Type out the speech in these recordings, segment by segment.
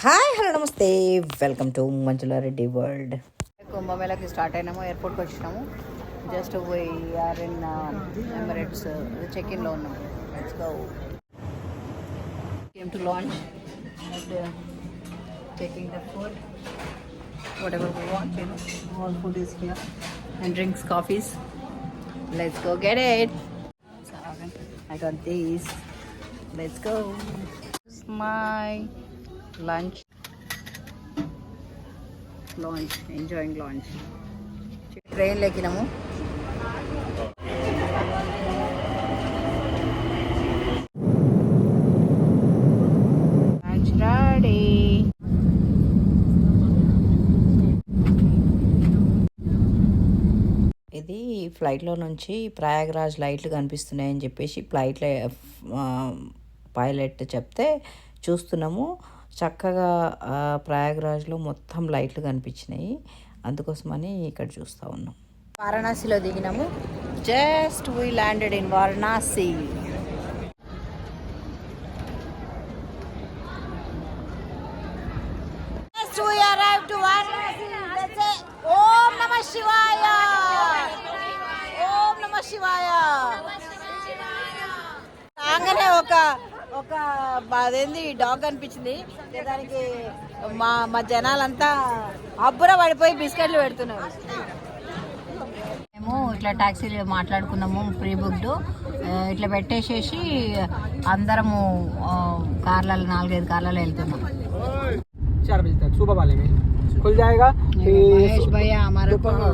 Hi hello నమస్తే welcome to Manjula Reddy world కుంభమేళకి start అయినాము ఎయిర్పోర్ట్కి వచ్చినాము జస్ట్ పోయి ఆర్ ఇన్ ఎమిరేట్స్ చెక్ ఇన్లో ఉన్నాము let's go came to lounge and taking the food whatever we want you know all food is here and drinks coffees let's go get it I got these. Let's go. This is my lunch. Lunch enjoying lunch ట్రైన్లో ఎక్కినాము ఇది ఫ్లైట్లో నుంచి ప్రయాగ్రాజ్ లైట్లు కనిపిస్తున్నాయని చెప్పేసి ఫ్లైట్లో pilot చెప్తే చూస్తున్నాము. చక్కగా ప్రయాగ్రాజ్లో మొత్తం లైట్లు కనిపించినాయి. అందుకోసమని ఇక్కడ చూస్తూ ఉన్నాం. వారణాసిలో దిగినాము. Just we landed in Varanasi. రాగానే ఒక ఒక అదేంది డాగ్ అనిపించింది దానికి మా మా జనాలంతా అబ్బుర పడిపోయి బిస్కెట్లు పెడుతున్నారు మేము ఇట్లా ట్యాక్సీలు మాట్లాడుకున్నాము ప్రీ బుక్డ్ ఇట్లా పెట్టేసేసి అందరము ఆ, కార్లలో నాలుగైదు కార్లలో వెళ్తున్నాం चार बजे तक सुबह वाले में खुल जाएगा महेश फिर भैया हमारे को दोपहर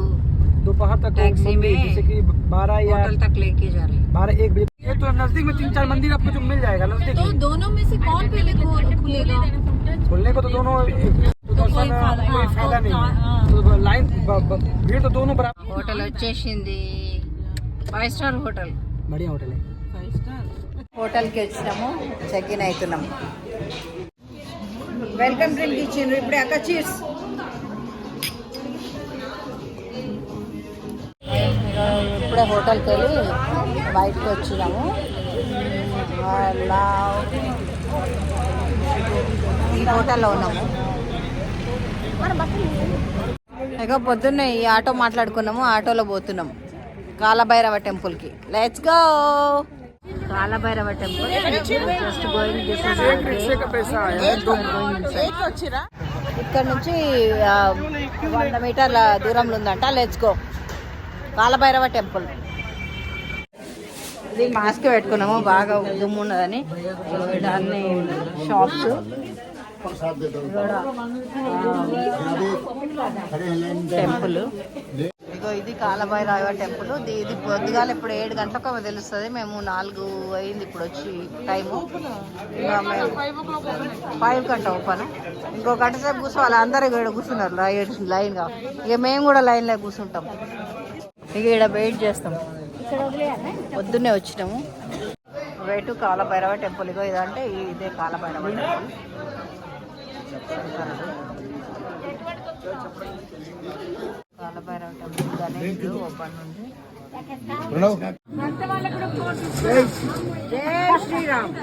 दोपहर तक टैक्सी मंदिर, में जैसे कि बारह या होटल तक लेके जा रहे हैं बारह एक बजे ये तो नजदीक में तीन चार मंदिर आपको जो मिल जाएगा नजदीक तो में। दोनों में से कौन पहले खो- खुलेगा खुलने को तो दोनों तो दर्शन कोई फायदा नहीं है तो लाइन ब- ब- भीड़ तो दोनों बराबर హోటల్ వచ్చేసింది ఫైవ్ స్టార్ హోటల్ बढ़िया होटल है హోటల్కి వచ్చినాము చెక్ ఇన్ అవుతున్నాము వెల్కమ్ డ్రింక్ ఇచ్చిండ్రు ఇప్పుడే అక్క చీర్స్ ఇప్పుడే హోటల్కి వెళ్ళి బయటకు వచ్చినాము ఈ హోటల్లో ఉన్నాము. ఇంకా పొద్దున్నే ఈ ఆటో మాట్లాడుకున్నాము ఆటోలో పోతున్నాము. కాలభైరవ టెంపుల్కి. Let's go Kalabhairava temple. ఇక్కడ నుంచి వంద మీటర్ల దూరంలో ఉందంట. Let's go Kalabhairava temple. ఇది మాస్క్ పెట్టుకున్నాము బాగా దుమ్ము ఉన్నదని. అన్ని షాప్స్ టెంపుల్. ఇగో ఇది కాలభైరావ టెంపుల్. ఇది పొద్దుగాల ఇప్పుడు ఏడు గంటలకు తెలుస్తుంది. మేము నాలుగు అయింది ఇప్పుడు వచ్చి టైము. ఫైవ్ గంట ఓపెన్. ఇంకో గంట సేపు కూర్చోవాలి అందరూ ఇక్కడ కూర్చున్నారు. లైన్ లైన్గా. ఇక మేము కూడా లైన్లో కూర్చుంటాం. ఇక ఇక్కడ వెయిట్ చేస్తాం. పొద్దున్నే వచ్చినాము. వెయిట్ కాలభైరవ టెంపుల్ ఇగో ఇదంటే ఇదే Kalabhairava temple. Kalabhairava temple Ganesh open ఉంది. జై శ్రీరామ్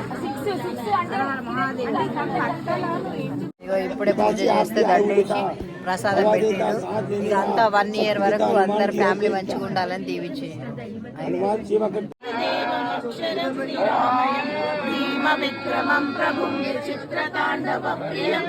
ఇగో ఇప్పుడే పూజ చేస్తే దండేసి ప్రసాదం పెట్టాడు. ఇక అంతా వన్ ఇయర్ వరకు అందరు ఫ్యామిలీ మంచిగా ఉండాలని దీవించి भीमविक्रमं प्रभुं चित्रताण्डवप्रियम्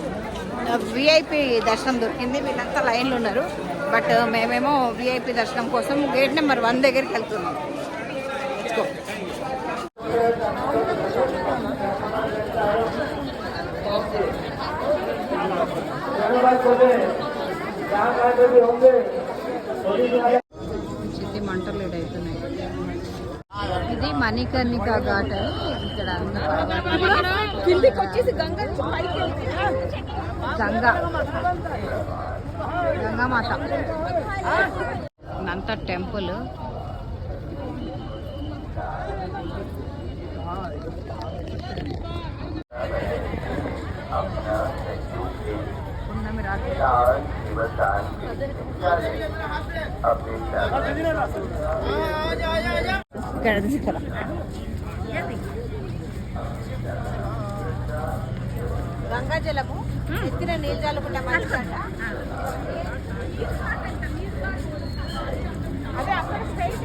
విఐపి దర్శనం దొరికింది. వీళ్ళంతా లైన్లు ఉన్నారు. బట్ మేమేమో విఐపి దర్శనం కోసం గేట్ నెంబర్ వన్ దగ్గరికి వెళ్తున్నాం. ఇది మణికర్ణిక ఘాట్ అని ఇక్కడ కిందికి వచ్చేసి గంగా గంగా. గంగామాత. ఇదంతా టెంపుల్. పున్నమి రాత్రి ఇక్కడ తీసుకురా ఎత్తిన నీళ్ళు చల్లుకుంటే మంచిదంట అదే అక్కడ స్ట్రైట్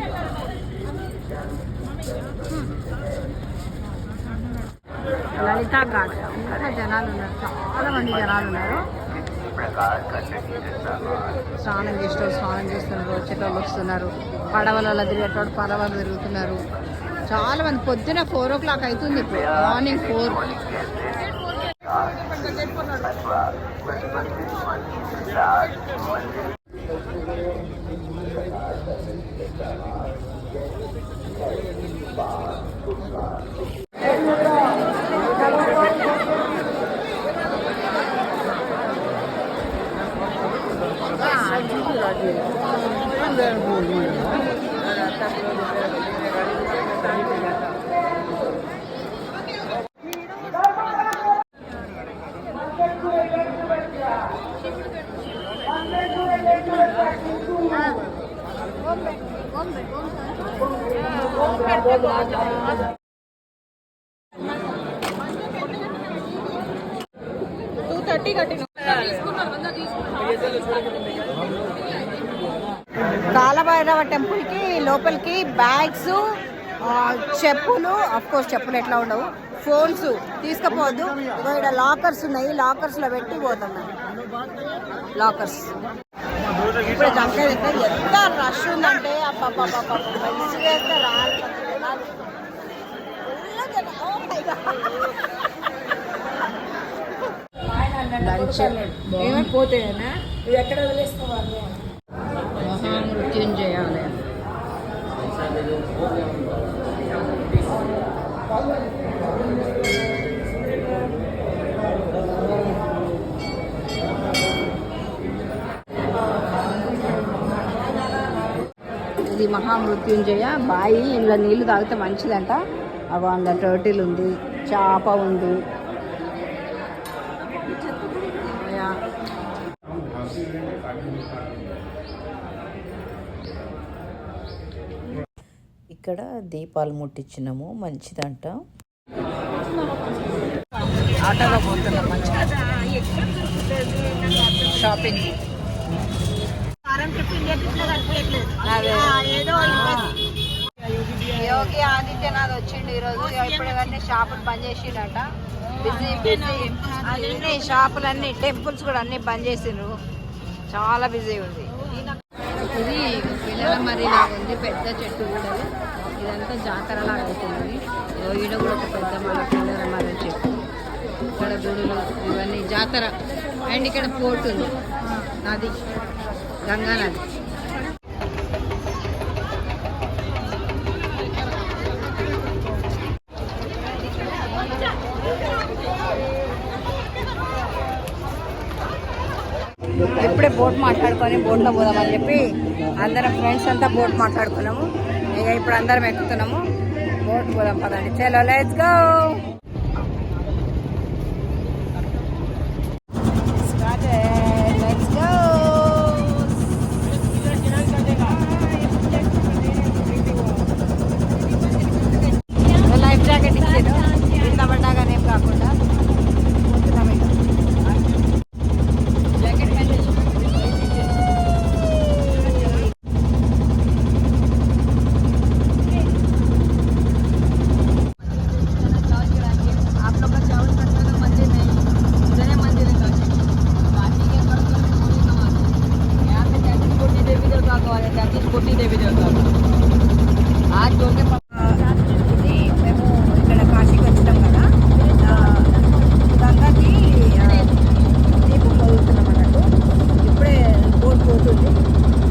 లలితా ఘాట్ ఇంకా జనాలు ఉన్నారు. చాలా మంది జనాలు ఉన్నారు. స్నానం చేసేటోళ్ళు స్నానం చేస్తున్నారు వచ్చేటోళ్ళు వస్తున్నారు. పడవలలో తిరిగేటోడు పడవలు తిరుగుతున్నారు. చాలా మంది పొద్దున ఫోర్ ఓ క్లాక్ అవుతుంది ఇప్పుడు. Morning four. టూ థర్టీ కట్టిన కాలభైరవ టెంపుల్కి లోపలికి బ్యాగ్స్ చెప్పులు అఫ్ కోర్స్ చెప్పులు ఎట్లా ఉండవు ఫోన్స్ తీసుకుపోవద్దు ఇక్కడ లాకర్స్ ఉన్నాయి లాకర్స్లో పెట్టి పోతున్నాం లాకర్స్. ఇప్పుడు జంకే ఎంత రష్ ఉందంటే అబ్బబ్బబ్బబ్బ మంచిగా రాలి రాళ్ళు జనాలు. Full జనం. ఎక్కడ వదిలేసుకోవాలి మహామృత్యుంజయాలయం మహామృత్యుంజయ బాయి ఇందులో నీళ్ళు తాగితే మంచిదంట. అగో అందులో టర్టిల్ ఉంది చేప ఉంది. ఇక్కడ దీపాలు ముట్టించినాము మంచిదంట. ఆటోలో పోతున్నాం మంచిగా. షాపింగ్ అదే. యోగి ఆదిత్యనాథ్ వచ్చిండు ఈరోజు ఇప్పుడు ఇవన్నీ షాపులు బంద్ చేసిండట. బిజీ బిజీ అన్ని షాపులన్నీ టెంపుల్స్ కూడా అన్ని బంద్ చేసిండ్రు. చాలా బిజీ ఉంది. ఇది పిల్లల మరి ఉంది. పెద్ద చెట్టు కూడా ఇదంతా జాతర లాగా అవుతుంది ఈడ కూడా ఒక పెద్ద మన పిల్లల మరి చెట్టు. ఇక్కడ గుడులు ఇవన్నీ జాతర. అండ్ ఇక్కడ పోర్ట్ ఉంది. నది. గంగానది. ఇప్పుడే బోట్ మాట్లాడుకొని బోట్లో పోదామని చెప్పి అందరం ఫ్రెండ్స్ అంతా బోట్ మాట్లాడుకున్నాము. ఇక ఇప్పుడు అందరం ఎక్కుతున్నాము. బోట్ పోదాం పదండి. చలో లెట్స్ గో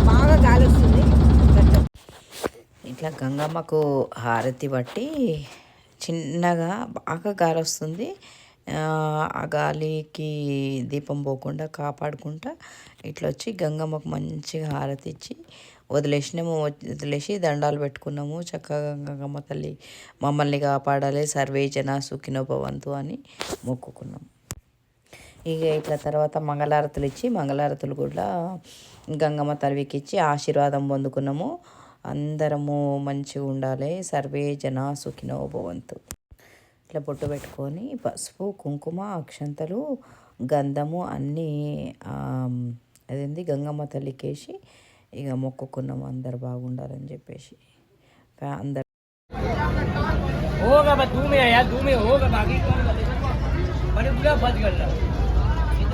బాగా గాలి వస్తుంది ఇట్లా గంగమ్మకు హారతి బట్టి చిన్నగా బాగా గాలి వస్తుంది ఆ గాలికి దీపం పోకుండా కాపాడుకుంటా ఇట్లా వచ్చి గంగమ్మకు మంచిగా హారతి ఇచ్చి వదిలేసినాము. వదిలేసి దండాలు పెట్టుకున్నాము. చక్కగా గంగమ్మ తల్లి మమ్మల్ని కాపాడాలి. సర్వే జన సుఖినోభవంతు అని మొక్కుకున్నాము. ఇక ఇట్లా తర్వాత మంగళారతులు ఇచ్చి మంగళారతులు కూడా గంగమ్మ తల్లికి ఇచ్చి ఆశీర్వాదం పొందుకున్నాము అందరము మంచిగా ఉండాలి సర్వే జన సుఖినో భవంతు ఇట్లా బొట్టు పెట్టుకొని పసుపు కుంకుమ అక్షంతలు గంధము అన్నీ ఆమ్, అదేంది గంగమ్మ తల్లికి వేసి ఇక మొక్కుకున్నాము అందరు బాగుండాలని చెప్పేసి ఫ్యా- అందరు होगा बस तू में है यार तू में होगा बाकी कौन करेगा मैंने पूरा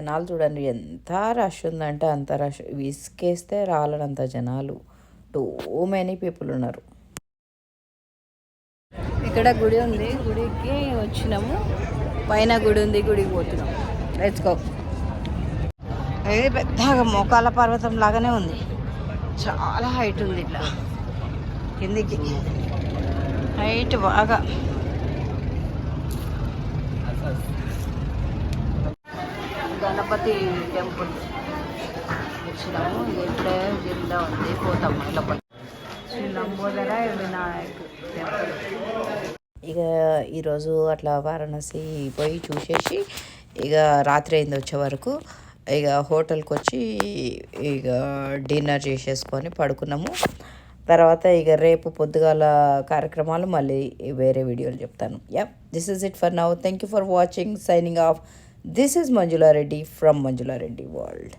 జనాలు చూడండి ఎంత రష్ ఉందంటే అంత రష్. విసుకేస్తే రాలనంత జనాలు. టూ మెనీ పీపుల్ ఉన్నారు. ఇక్కడ గుడి ఉంది. గుడికి వచ్చినాము. పైన గుడి ఉంది. గుడికి పోతున్నాము లెట్స్ ఇది పెద్దగా మోకాల పర్వతం లాగానే ఉంది. చాలా హైట్ ఉంది ఇట్లా. కిందికి. హైట్ బాగా. గణపతి టెంపుల్. వచ్చినాము. ఇది ఇప్పుడే జిల్లా ఉంది పోతాము లోపల శ్రీ లంబోదర వినాయక్ టెంపుల్. ఇక ఈరోజు అట్లా వారణాసి పోయి చూసేసి ఇక రాత్రి అయింది వచ్చే వరకు. ఇక హోటల్కి వచ్చి ఇక డిన్నర్ చేసేసుకొని పడుకున్నాము. తర్వాత ఇక రేపు పొద్దుగాల కార్యక్రమాలు మళ్ళీ వేరే వీడియోలు చెప్తాను. Yeah this is it for now thank you for watching signing off This is Manjula Reddy from Manjula Reddy World.